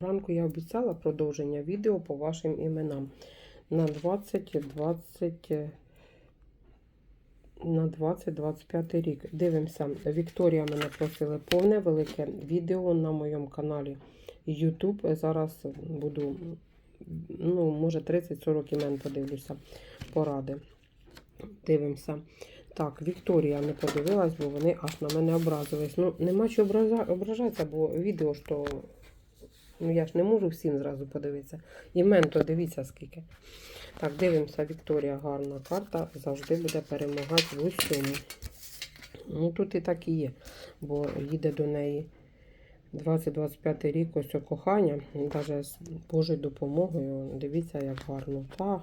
Ранку я обіцяла продовження відео по вашим іменам на 20, 20, е, на 20-25 рік. Дивимося. Вікторія мене просила повне велике відео на моєму каналі YouTube. Зараз буду, ну, може, 30-40 імен подивлюся. Поради. Дивимося. Так, Вікторія не подивилась, бо вони аж на мене образились. Ну, нема чого ображатися, бо відео то. Ну, я ж не можу всім зразу подивитися. Імен то дивіться скільки. Так, дивимося, Вікторія, гарна карта. Завжди буде перемагати в усьому. Ну, тут і так і є, бо їде до неї 20-25 рік ось о кохання. Навіть з Божою допомогою. Дивіться, як гарно. Та,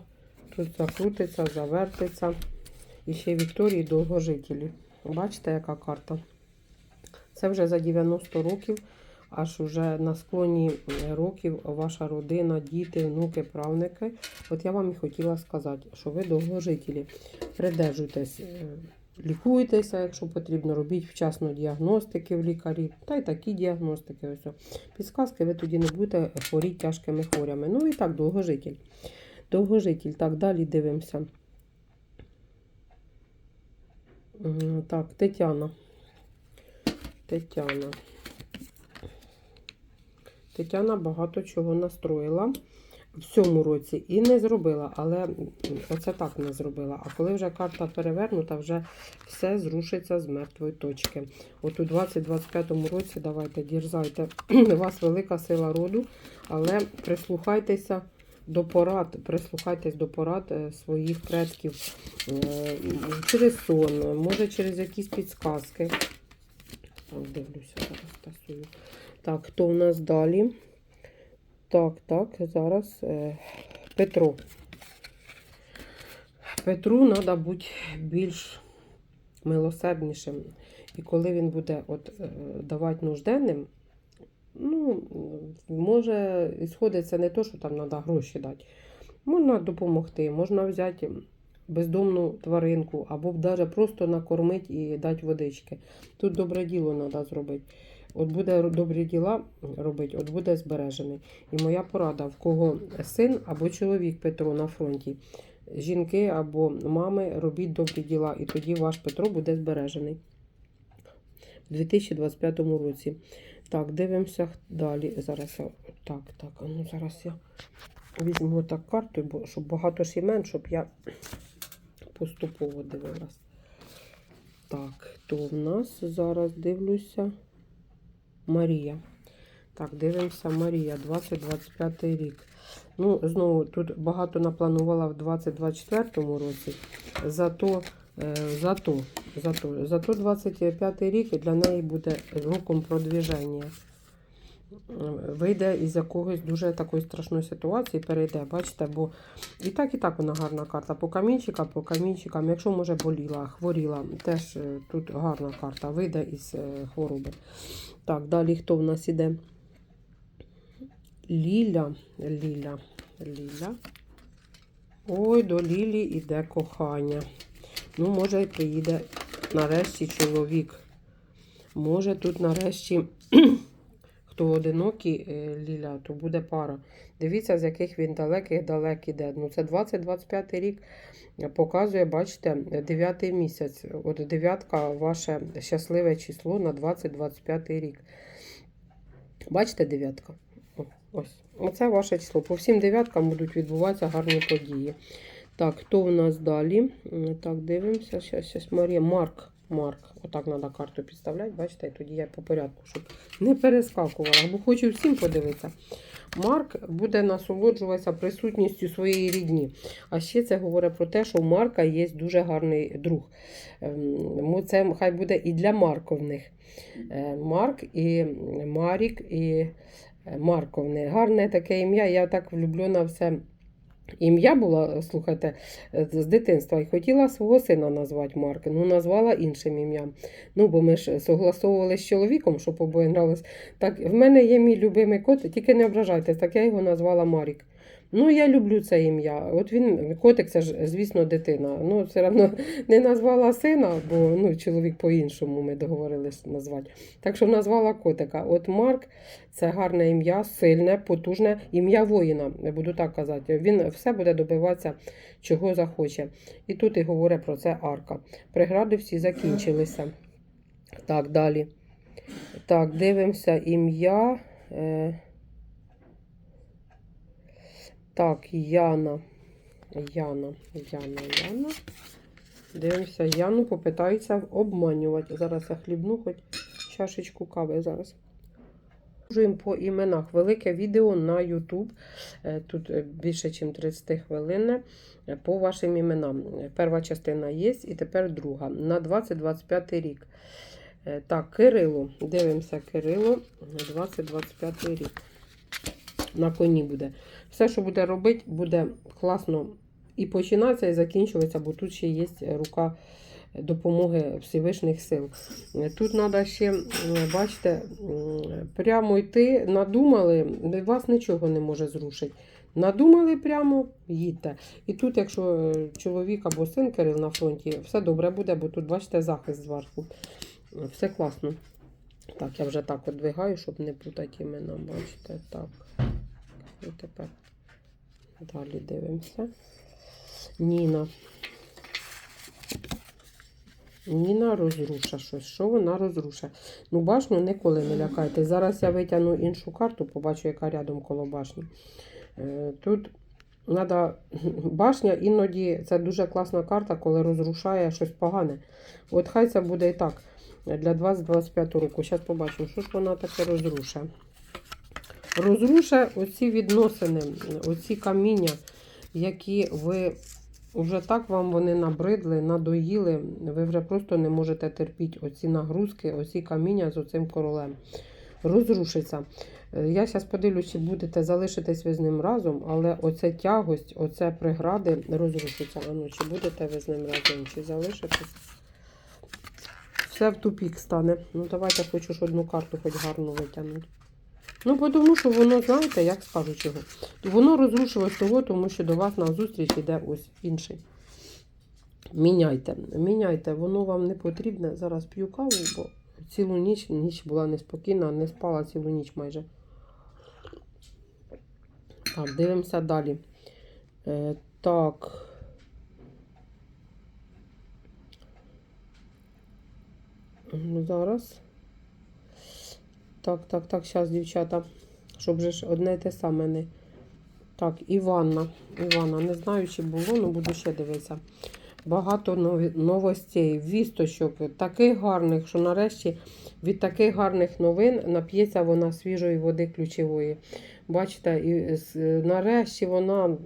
тут закрутиться, завертиться. І ще Вікторії довгожителі. Бачите, яка карта? Це вже за 90 років аж уже на склоні років ваша родина, діти, внуки, правники. От я вам і хотіла сказати, що ви довгожителі. Придержуйтесь, е, лікуйтеся, якщо потрібно, робіть вчасно діагностики в лікарів, та й такі діагностики. Ось. Підсказки ви тоді не будете хворіти тяжкими хворями. Ну і так, довгожитель. Довгожитель. Так, далі дивимося. Так, Тетяна. Тетяна. Тетяна багато чого настроїла в цьому році і не зробила, але оце так не зробила. А коли вже карта перевернута, вже все зрушиться з мертвої точки. От у 2025 році давайте дірзайте. У вас велика сила роду, але прислухайтеся до порад, прислухайтесь до порад е, своїх предків е, через сон, може через якісь підсказки. Дивлюся, зараз тасую. Так, хто у нас далі? Так, так, зараз е, Петро. Петру треба бути більш милосерднішим. І коли він буде от, е, давати нужденним, ну, може, ісходиться не то, що там треба гроші дати. Можна допомогти, можна взяти бездомну тваринку, або навіть просто накормити і дати водички. Тут добре діло треба зробити. От буде добрі діла робити, от буде збережений. І моя порада, в кого син або чоловік Петро на фронті, жінки або мами, робіть добрі діла, і тоді ваш Петро буде збережений. У 2025 році. Так, дивимося далі. Зараз я. Так, так, ну зараз я візьму так карту, бо щоб багато ж імен, щоб я поступово дивилась. Так, хто в нас зараз дивлюся? Марія. Так, дивимося Марія, 2025 рік. Ну, знову тут багато напланувала в 2024 році. Зато, е, зато, зато, зато 25 рік для неї буде роком продвіження. Вийде із якогось дуже такої страшної ситуації, перейде, бачите, бо і так, і так вона гарна карта. По камінчикам, по камінчикам, якщо може боліла, хворіла, теж е, тут гарна карта, вийде із е, хвороби. Так, далі хто в нас іде? Ліля. Ліля. Ліля. Ой, до Лілі іде кохання. Ну, може, і приїде нарешті чоловік. Може, тут нарешті, хто одинокий, е, Ліля, то буде пара. Дивіться, з яких він далеких далек іде. Ну, це 20-25 рік показує, бачите, 9 місяць. От дев'ятка ваше щасливе число на 20-25 рік. Бачите, дев'ятка? Ось. Оце ваше число. По всім дев'яткам будуть відбуватися гарні події. Так, хто у нас далі? Так, дивимося. Щас, щас, Марія. Марк. Марк. Отак треба карту підставляти, бачите, тоді я по порядку, щоб не перескакувала, бо хочу всім подивитися. Марк буде насолоджуватися присутністю своєї рідні. А ще це говорить про те, що у Марка є дуже гарний друг. Ем, Це хай буде і для Марковних. Е, Марк і Марік і Марковне. Гарне таке ім'я. Я так влюблена в це ім'я була, слухайте, з дитинства. І хотіла свого сина назвати Марк. Ну, назвала іншим ім'ям. Ну, бо ми ж согласовували з чоловіком, щоб обоє нравилось. Так, в мене є мій любимий кот, тільки не ображайтесь, так я його назвала Марік. Ну, я люблю це ім'я. От він, котик, це ж, звісно, дитина. Ну, все одно не назвала сина, бо ну, чоловік по-іншому ми договорились назвати. Так що назвала котика. От Марк це гарне ім'я, сильне, потужне ім'я воїна, я буду так казати. Він все буде добиватися, чого захоче. І тут і говорить про це арка. Прегради всі закінчилися. Так, далі. Так, дивимося ім'я. Е... Так, Яна. Яна, Яна, Яна. Дивимося, Яну попитаються обманювати. Зараз я хлібну хоч чашечку кави зараз. Продовжуємо по іменах. Велике відео на YouTube. Е, Тут е, більше, ніж 30 хвилин е, по вашим іменам. Перша частина є, і тепер друга. На 2025 рік. Так, Кирило. Дивимося, Кирило. 2025 рік. На коні буде. Все, що буде робити, буде класно і починатися, і закінчуватися, бо тут ще є рука допомоги Всевишніх сил. Тут треба ще, бачите, прямо йти, надумали, вас нічого не може зрушити. Надумали прямо, їдьте. І тут, якщо е, чоловік або син Кирил на фронті, все добре буде, бо тут, бачите, захист зверху. Все класно. Так, я вже так от двигаю, щоб не путати імена, бачите, так. І тепер далі дивимося. Ніна. Ніна розруша щось. Що вона розруша? Ну, башню ніколи не лякайте. Зараз я витягну іншу карту, побачу, яка рядом коло башні. Е, Тут треба. Башня іноді це дуже класна карта, коли розрушає щось погане. От хай це буде і так. Для 2025 року. Зараз побачимо, що ж вона таке розрушає. Розрушає оці відносини, оці каміння, які ви вже так вам вони набридли, надоїли. Ви вже просто не можете терпіти оці нагрузки, оці каміння з оцим королем. Розрушиться. Я зараз подивлюсь, чи будете залишитись ви з ним разом, але оце тягость, оце прегради розрушиться. А ну, чи будете ви з ним разом, чи залишитесь? Все в тупік стане. Ну, давайте хочу ж одну карту хоч гарну витягнути. Ну, тому що воно, знаєте, як скажу чого. Воно розрушилось того, тому що до вас на зустріч йде ось інший. Міняйте, міняйте, воно вам не потрібне. Зараз п'ю каву, бо цілу ніч ніч була неспокійна, не спала цілу ніч майже. Так, дивимося далі. Е, так. Ну, Зараз. Так, так, так, зараз, дівчата. Щоб же ж одне те саме не. Так, Іванна. Іванна, не знаю, чи було, але буду ще дивитися. Багато новостей, вісточок, таких гарних, що нарешті від таких гарних новин нап'ється вона свіжої води ключової. Бачите, і нарешті вона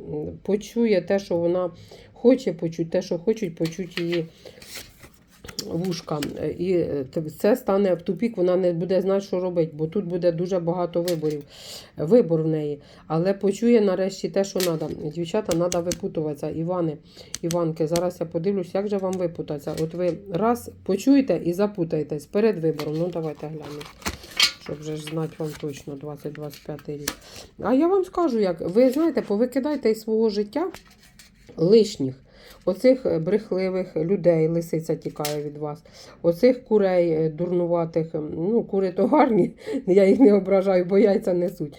почує те, що вона хоче почути, те, що хочуть почути її вушка. І е, це стане в тупік, вона не буде знати, що робити, бо тут буде дуже багато виборів. Вибор в неї. Але почує нарешті те, що треба. Дівчата, треба випутуватися. Івани, Іванки, зараз я подивлюсь, як же вам випутатися. От ви раз почуєте і запутаєтесь перед вибором. Ну, давайте глянемо. Щоб вже знати вам точно 2025 рік. А я вам скажу, як ви знаєте, повикидайте із свого життя лишніх. Оцих е, брехливих людей, лисиця тікає від вас. Оцих курей е, дурнуватих, ну, кури то гарні, я їх не ображаю, бо яйця несуть.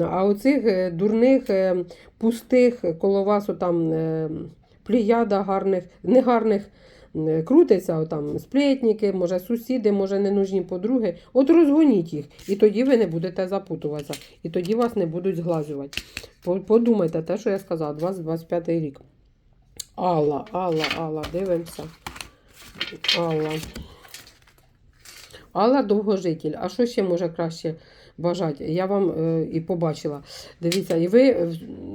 А оцих е, дурних, пустих, коло вас там пліяда гарних, негарних крутиться, отам сплетники, може сусіди, може ненужні подруги. От розгоніть їх, і тоді ви не будете запутуватися, і тоді вас не будуть зглазувати. Подумайте те, що я сказала, 2025 рік. Алла, Алла, Алла, дивимося. Алла. Алла довгожитель. А що ще може краще бажати? Я вам е, і побачила. Дивіться, і ви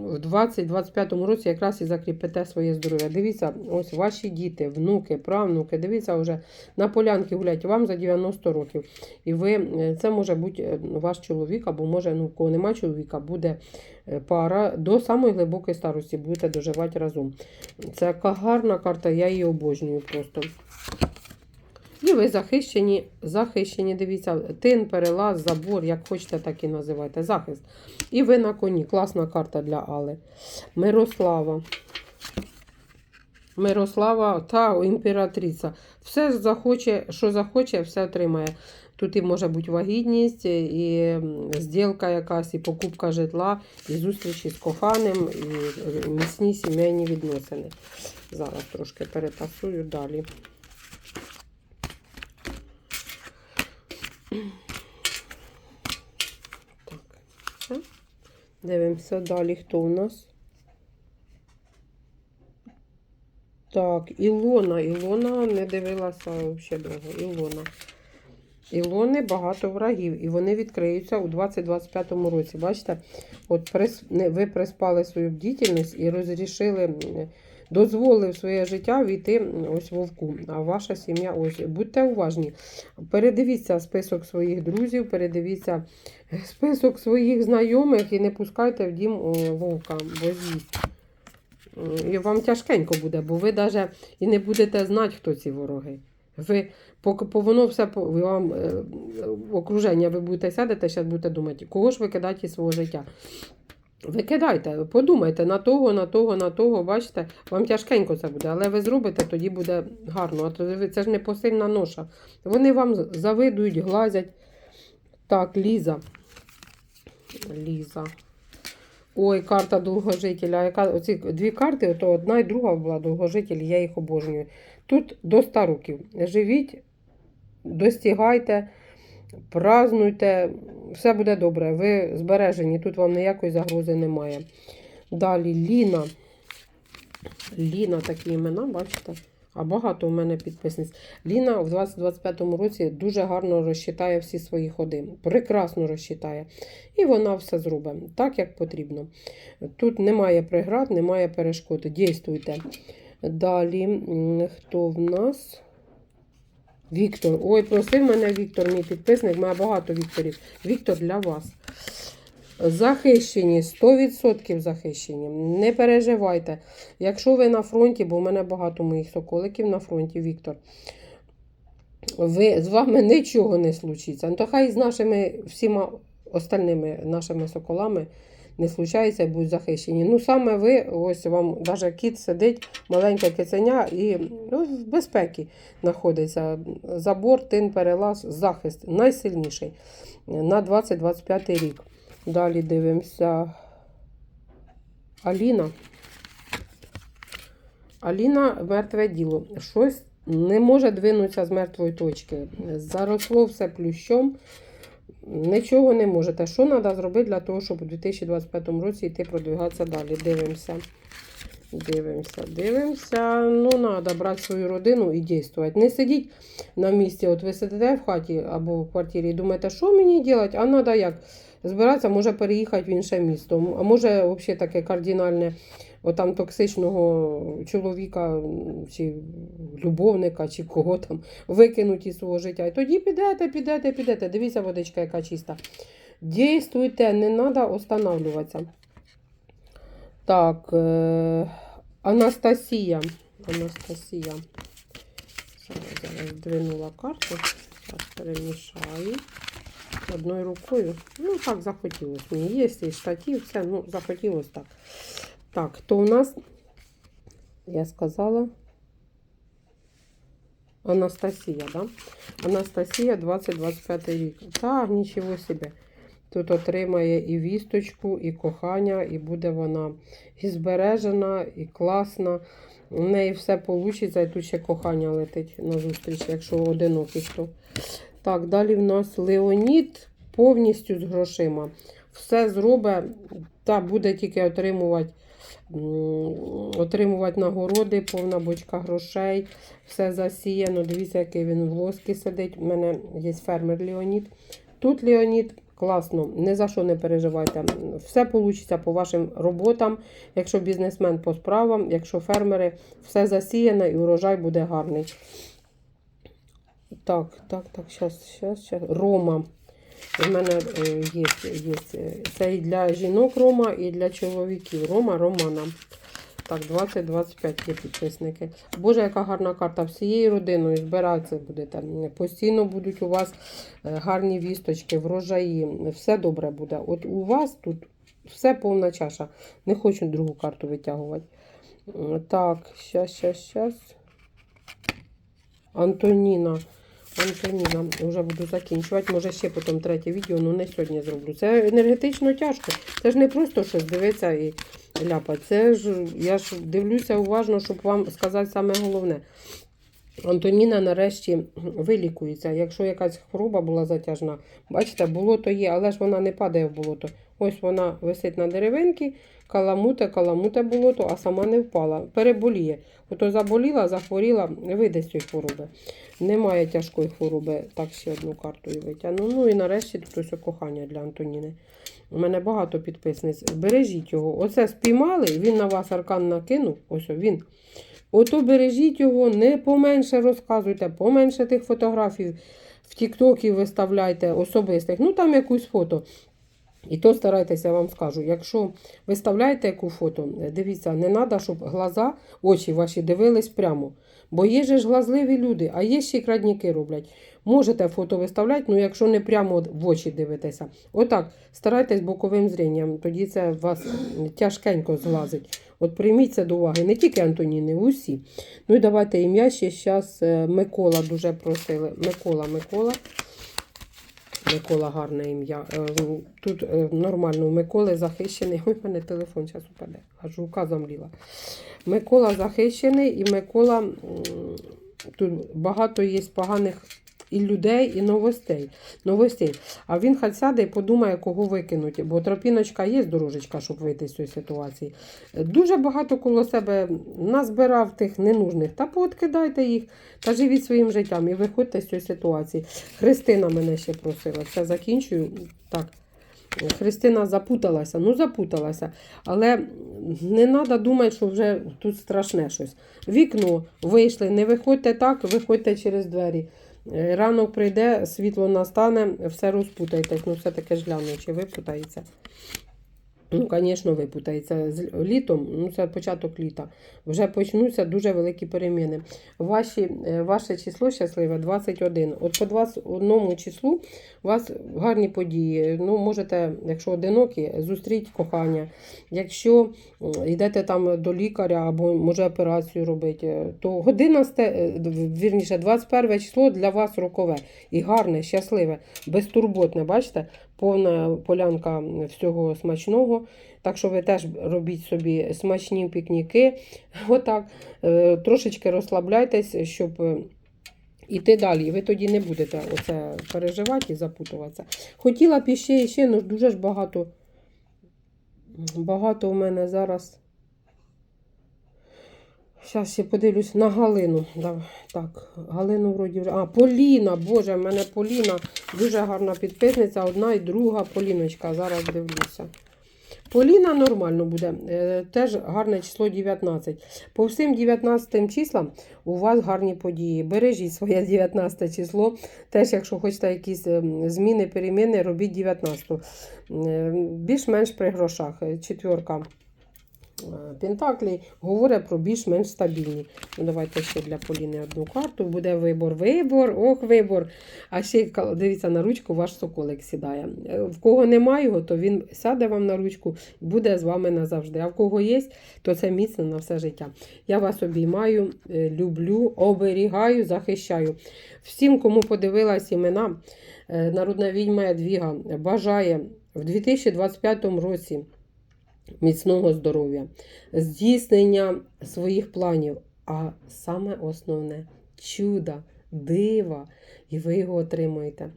в 2025 році якраз і закріпите своє здоров'я. Дивіться, ось ваші діти, внуки, правнуки, дивіться, вже на полянки гулять вам за 90 років. І ви, е, це може бути е, ваш чоловік, або може, ну, кого нема чоловіка, буде е, пара до самої глибокої старості, будете доживати разом. Це гарна карта, я її обожнюю просто. І ви захищені, захищені, дивіться, тин, перелаз, забор, як хочете, так і називайте. Захист. І ви на коні. Класна карта для Али. Мирослава. Мирослава та імператриця. Все захоче, що захоче, все отримає. Тут і може бути вагітність, і зділка якась, і покупка житла, і зустрічі з коханим, і міцні сімейні відносини. Зараз трошки перетасую далі. Так, все. Дивимося далі, хто у нас. Так, Ілона. Ілона не дивилася взагалі довго. Ілона. Ілони багато врагів, і вони відкриються у 2025 році. Бачите, от прис... ви приспали свою бдительність і розрішили, м, дозволили в своє життя війти ось вовку. А ваша сім'я, ось будьте уважні. Передивіться список своїх друзів, передивіться список своїх знайомих і не пускайте в дім вовка, бо з'їсть. І вам тяжкенько буде, бо ви навіть і не будете знати, хто ці вороги. Ви поки по воно все вам е, окруження, ви будете сядете, зараз будете думати, кого ж ви кидаєте свого життя. Викидайте, подумайте на того, на того, на того, бачите, вам тяжкенько це буде, але ви зробите, тоді буде гарно. А то це ж не посильна ноша. Вони вам завидують, глазять. Так, Ліза. Ліза. Ой, карта довгожителя. Яка, оці дві карти, то одна і друга була довгожитель, я їх обожнюю. Тут до 100 років. Живіть, достігайте, празнуйте, все буде добре. Ви збережені, тут вам ніякої загрози немає. Далі Ліна. Ліна такі імена, бачите? А багато у мене підписниць. Ліна в 2025 році дуже гарно розчитає всі свої ходи. Прекрасно розчитає. І вона все зробить так, як потрібно. Тут немає преград, немає перешкод. Дійствуйте. Далі, хто в нас? Віктор. Ой, просив мене Віктор, мій підписник, має багато Вікторів. Віктор для вас. Захищені, 100% захищені. Не переживайте. Якщо ви на фронті, бо в мене багато моїх соколиків на фронті, Віктор. Ви, з вами нічого не случиться. Ну, то хай з нашими всіма остальними нашими соколами не случається і будуть захищені. Ну, саме ви, ось вам навіть кіт сидить, маленьке киценя і ну, в безпеці знаходиться. Забор, тин, перелаз, захист найсильніший на 2025 рік. Далі дивимося. Аліна. Аліна мертве діло. Щось не може двинутися з мертвої точки. Заросло все плющом. Нічого не можете. Що треба зробити для того, щоб у 2025 році йти продвигатися далі? Дивимося. Дивимося, дивимося. Ну, треба брати свою родину і дійствувати. Не сидіть на місці. От ви сидите в хаті або в квартирі і думаєте, що мені робити? А треба як? Збиратися, може переїхати в інше місто. А може, взагалі таке кардинальне, отам токсичного чоловіка чи любовника, чи кого там викинуть із свого життя. І тоді підете, підете, підете. Дивіться, водичка, яка чиста. Дійствуйте, не треба останавливатися. Так, е, Анастасія. Анастасія. Зараз, зараз двинула карту. Зараз перемішаю. Одною рукою. Ну, так захотілося. Мені є і штатів, все, ну, захотілося так. Так, то у нас, я сказала, Анастасія, да? Анастасія 2025 рік. Так, нічого собі. Тут отримає і вісточку, і кохання, і буде вона і збережена, і класна. У неї все вийде, і тут ще кохання летить на зустріч, якщо одинокий хто. Так, далі в нас Леонід повністю з грошима. Все зробить, та буде тільки отримувати, отримувати нагороди, повна бочка грошей, все засіяно. Дивіться, який він в лоскі сидить. У мене є фермер Леонід. Тут Леонід. Класно, ні за що не переживайте. Все вийде по вашим роботам. Якщо бізнесмен по справам, якщо фермери, все засіяно і урожай буде гарний. Так, так, так, зараз, зараз, зараз. Рома. У мене е, є, є. е, Це і для жінок Рома, і для чоловіків. Рома, Романа. Так, 20-25 є підписники. Боже, яка гарна карта. Всією родиною збиратися будете. Постійно будуть у вас е, гарні вісточки, врожаї. Все добре буде. От у вас тут все повна чаша. Не хочу другу карту витягувати. Так, щас, щас, щас. Антоніна. Антоніна, вже буду закінчувати. Може ще потім третє відео, але не сьогодні зроблю. Це енергетично тяжко. Це ж не просто щось дивитися і ляпати. Це ж я ж дивлюся уважно, щоб вам сказати саме головне. Антоніна нарешті вилікується. Якщо якась хвороба була затяжна, бачите, болото є, але ж вона не падає в болото. Ось вона висить на деревинці, каламуте, каламуте болото, а сама не впала. Переболіє. Ото заболіла, захворіла, вийде з цієї хвороби. Немає тяжкої хвороби. Так, ще одну карту і витягну. Ну і нарешті тут ось кохання для Антоніни. У мене багато підписниць. Бережіть його. Оце спіймали, він на вас аркан накинув. Ось він. Ото бережіть його, не поменше розказуйте, поменше тих фотографій в Тіктокі виставляйте особистих. Ну там якусь фото. І то старайтеся, я вам скажу, якщо виставляєте яку фото, дивіться, не треба, щоб глаза, очі ваші дивились прямо. Бо є ж глазливі люди, а є ще й крадніки роблять. Можете фото виставляти, ну якщо не прямо в очі дивитеся. Отак, старайтесь боковим зрінням, тоді це вас тяжкенько злазить. От прийміть це до уваги, не тільки Антоніни, усі. Ну і давайте ім'я ще зараз Микола дуже просили. Микола, Микола. Микола гарне ім'я. Е, Тут е, нормально у Миколи захищений. Ой, в мене телефон зараз упаде. Аж рука замліла. Микола захищений і Микола тут багато є поганих і людей, і новостей. новостей. А він хай сяде і подумає, кого викинути. Бо тропіночка є дорожечка, щоб вийти з цієї ситуації. Дуже багато коло себе назбирав тих ненужних. Та пооткидайте їх та живіть своїм життям і виходьте з цієї ситуації. Христина мене ще просила. Все закінчую. Так. Христина запуталася, ну запуталася. Але не треба думати, що вже тут страшне щось. Вікно вийшли, не виходьте так, виходьте через двері. Е, Ранок прийде, світло настане, все розпутаєтесь. Ну, все таке ж гляну, чи випутається. Ну, звісно, випутається. З літом, ну це початок літа, вже почнуться дуже великі переміни. Ваші, е, ваше число щасливе 21. От по 21 числу у вас гарні події. Ну, можете, якщо одинокі, зустріть кохання. Якщо йдете там до лікаря або може операцію робити, то година, е, вірніше, 21 число для вас рокове. І гарне, щасливе, безтурботне, бачите? Повна полянка всього смачного. Так що ви теж робіть собі смачні пікніки. Отак. Е, Трошечки розслабляйтесь, щоб е, іти далі. Ви тоді не будете оце переживати і запутуватися. Хотіла б іще, ще, ну дуже ж багато. Багато у мене зараз. Зараз ще подивлюсь на Галину. Так, Галину вроді вже. А, Поліна, Боже, в мене Поліна дуже гарна підписниця, одна і друга Поліночка. Зараз дивлюся. Поліна нормально буде. Е, Теж гарне число 19. По всім 19 числам у вас гарні події. Бережіть своє 19 число. Теж, якщо хочете якісь ем, зміни, переміни, робіть 19. Е, Більш-менш при грошах. Е, Четверка. Е, Пентаклі говорить про більш-менш стабільні. Ну, давайте ще для Поліни одну карту. Буде вибор. Вибор, ох, вибор. А ще дивіться на ручку, ваш соколик сідає. Е, В кого немає його, то він сяде вам на ручку буде з вами назавжди. А в кого є, то це міцно на все життя. Я вас обіймаю, е, люблю, оберігаю, захищаю. Всім, кому подивилась імена, народна відьма Ядвіга бажає в 2025 році міцного здоров'я, здійснення своїх планів, а саме основне чуда, дива, і ви його отримуєте.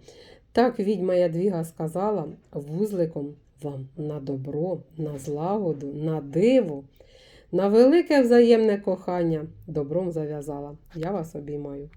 Так відьма Ядвіга сказала вузликом вам на добро, на злагоду, на диво, на велике взаємне кохання добром зав'язала. Я вас обіймаю.